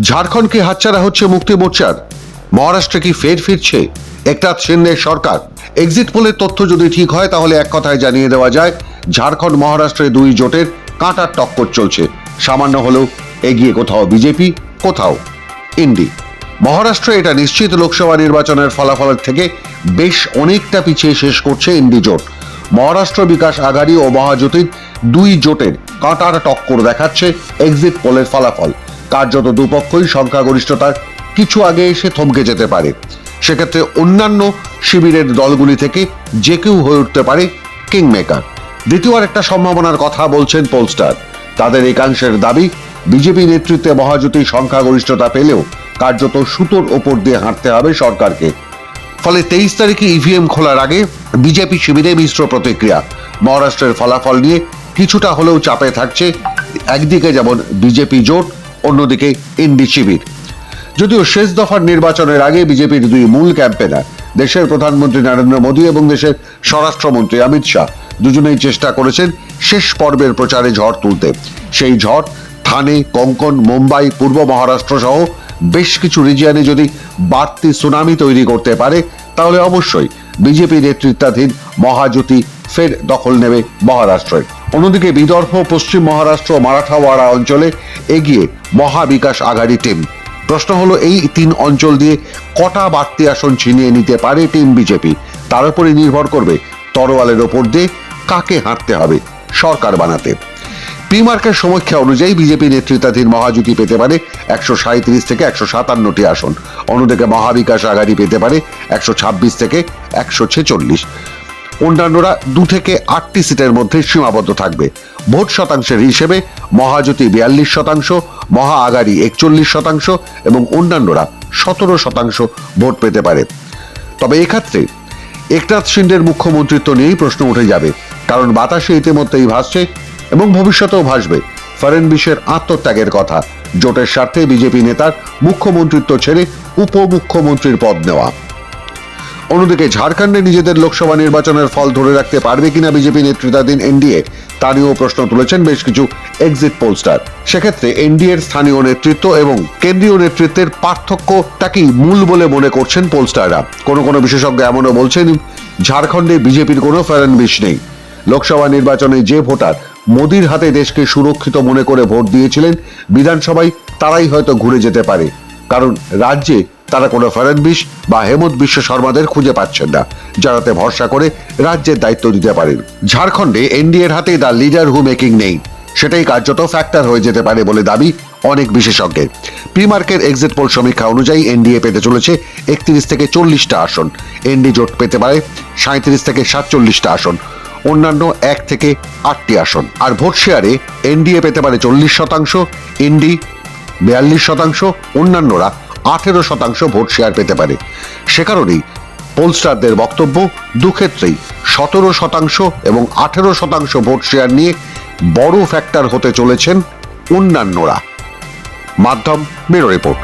ঝাড়খণ্ডকে হাতছাড়া হচ্ছে মুক্তি মোর্চার। মহারাষ্ট্রে কি ফের ফিরছে? একনাথ সিন্নের সরকার। এক্সিট পোলের তথ্য যদি ঠিক হয়, তাহলে এক কথায় জানিয়ে দেওয়া যায়, ঝাড়খণ্ড মহারাষ্ট্রে দুই জোটের কাঁটার টক্কর চলছে। সামান্য হলেও এগিয়ে কোথাও বিজেপি, কোথাও ইন্ডি মহারাষ্ট্রে এটা নিশ্চিত, লোকসভা নির্বাচনের ফলাফলের থেকে বেশ অনেকটা পিছিয়ে শেষ করছে ইন্ডি জোট। মহারাষ্ট্র বিকাশ আঘাড়ি ও মহাজ্যোতির দুই জোটের কাঁটার টক্কর দেখাচ্ছে এক্সিট পোলের ফলাফল। কার্যত দুপক্ষই সংখ্যাগরিষ্ঠতার কিছু আগে এসে থমকে যেতে পারে। সেক্ষেত্রে অন্যান্য শিবিরের দলগুলি থেকে যে কেউ হয়ে উঠতে পারে কিংমেকার। দ্বিতীয় আর একটা সম্ভাবনার কথা বলছেন পোলস্টার। তাদের একাংশের দাবি, বিজেপি নেতৃত্বে মহাজোটী সংখ্যাগরিষ্ঠতা পেলেও কার্যত সুতোর ওপর দিয়ে হাঁটতে হবে সরকারকে। ফলে তেইশ তারিখে ইভিএম খোলার আগে বিজেপি শিবিরে মিশ্র প্রতিক্রিয়া। মহারাষ্ট্রের ফলাফল নিয়ে কিছুটা হলেও চাপে থাকছে একদিকে যেমন বিজেপি জোট অন্যদিকে ইন্ডি শিবির। যদিও শেষ দফার নির্বাচনের আগে বিজেপির দুই মূল ক্যাম্পেনার দেশের প্রধানমন্ত্রী নরেন্দ্র মোদী এবং দেশের স্বরাষ্ট্রমন্ত্রী অমিত শাহ, দুজনেই চেষ্টা করেছেন শেষ পর্বের প্রচারে ঝড় তুলতে। সেই ঝড় থানে, কঙ্কন, মুম্বাই, পূর্ব মহারাষ্ট্র সহ বেশ কিছু রিজিয়নে যদি বাড়তি সুনামি তৈরি করতে পারে, তাহলে অবশ্যই বিজেপি নেতৃত্বাধীন মহাজ্যোতি ফের দখল নেবে মহারাষ্ট্রের অন্যদিকে বিদর্ভ, পশ্চিম মহারাষ্ট্র মারাঠাওয়াড়া অঞ্চলে এগিয়ে মহাবিকাশ আঘাড়ি টিম। প্রশ্ন হলো, এই তিন অঞ্চল দিয়ে কটা বাড়তি আসন ছিনিয়ে নিতে পারে টিম বিজেপি? তার উপরে নির্ভর করবে তরোয়ালের ওপর দিয়ে কাকে হাঁটতে হবে সরকার বানাতে। প্রিমার্কের সমীক্ষা অনুযায়ী বিজেপি নেতৃত্বাধীন মহাজুতি পেতে পারে একশো সাঁত্রিশ থেকে একশো সাতান্নটি আসন। অন্যদিকে মহাবিকাশ আঘাড়ি পেতে পারে একশো ছাব্বিশ থেকে একশো ছেচল্লিশ। অন্যান্যরা দু থেকে আটটি সিটের মধ্যে সীমাবদ্ধ থাকবে। ভোট শতাংশের হিসেবে মহাজ্যোতি বিয়াল্লিশ শতাংশ মহা আগাড়ি একচল্লিশ শতাংশ এবং অন্যান্যরা সতেরো শতাংশ ভোট পেতে পারে। তবে এক্ষেত্রে একনাথ শিন্ডের মুখ্যমন্ত্রিত্ব নিয়েই প্রশ্ন উঠে যাবে, কারণ বাতাসে ইতিমধ্যেই ভাসছে এবং ভবিষ্যতেও ভাসবে। ফরেনবিশের আত্মত্যাগের কথা, জোটের স্বার্থে বিজেপি নেতার মুখ্যমন্ত্রিত্ব ছেড়ে উপমুখ্যমন্ত্রীর পদ নেওয়া। অন্যদিকে ঝাড়খণ্ডে নিজেদের লোকসভা নির্বাচনের ফল ধরে রাখতে পারবে কিনা বিজেপি নেতৃত্বাধীন এনডিএ, তা নিয়েও প্রশ্ন তুলেছেন বেশ কিছু এক্সিট পোলস্টার সেক্ষেত্রে এনডিএর স্থানীয় নেতৃত্ব এবং কেন্দ্রীয় নেতৃত্বের পার্থক্যটাকেই মূল বলে মনে করছেন পোলস্টাররা কোনো কোনো বিশেষজ্ঞ এমনও বলছেন, ঝাড়খণ্ডে বিজেপির কোনো ফেরানবিশ নেই। লোকসভা নির্বাচনে যে ভোটার মোদির হাতে দেশকে সুরক্ষিত মনে করে ভোট দিয়েছিলেন, বিধানসভায় তারাই হয়তো ঘুরে যেতে পারে। কারণ রাজ্যে তারা কোনো ফেরানবিশ বা হেমন্ত বিশ্ব শর্মাদের খুঁজে পাচ্ছেন না, যারাতে ভরসা করে রাজ্যের দায়িত্ব দিতে পারেন। ঝাড়খণ্ডে এনডিএর হাতে দ্য লিডার হু মেকিং নেই। সেটাই কার্যত ফ্যাক্টর হয়ে যেতে পারে বলে দাবি অনেক বিশেষজ্ঞের। প্রিমার্কের এক্সিট পোল সমীক্ষা অনুযায়ী এনডিএ পেতে চলেছে একত্রিশ থেকে চল্লিশটা আসন। এনডি জোট পেতে পারে সাঁত্রিশ থেকে সাতচল্লিশটা আসন। অন্যান্য এক থেকে আটটি আসন। আর ভোট শেয়ারে এনডিএ পেতে পারে চল্লিশ শতাংশ ইন্ডি বিয়াল্লিশ শতাংশ, অন্যান্যরা আঠেরো শতাংশ ভোট শেয়ার পেতে পারে। সে কারণেই পোলস্টারদের বক্তব্য দুক্ষেত্রেই সতেরো শতাংশ এবং আঠেরো শতাংশ ভোট শেয়ার নিয়ে বড় ফ্যাক্টর হতে চলেছেন অন্যান্যরা। মাধ্যম মেরো রিপোর্ট।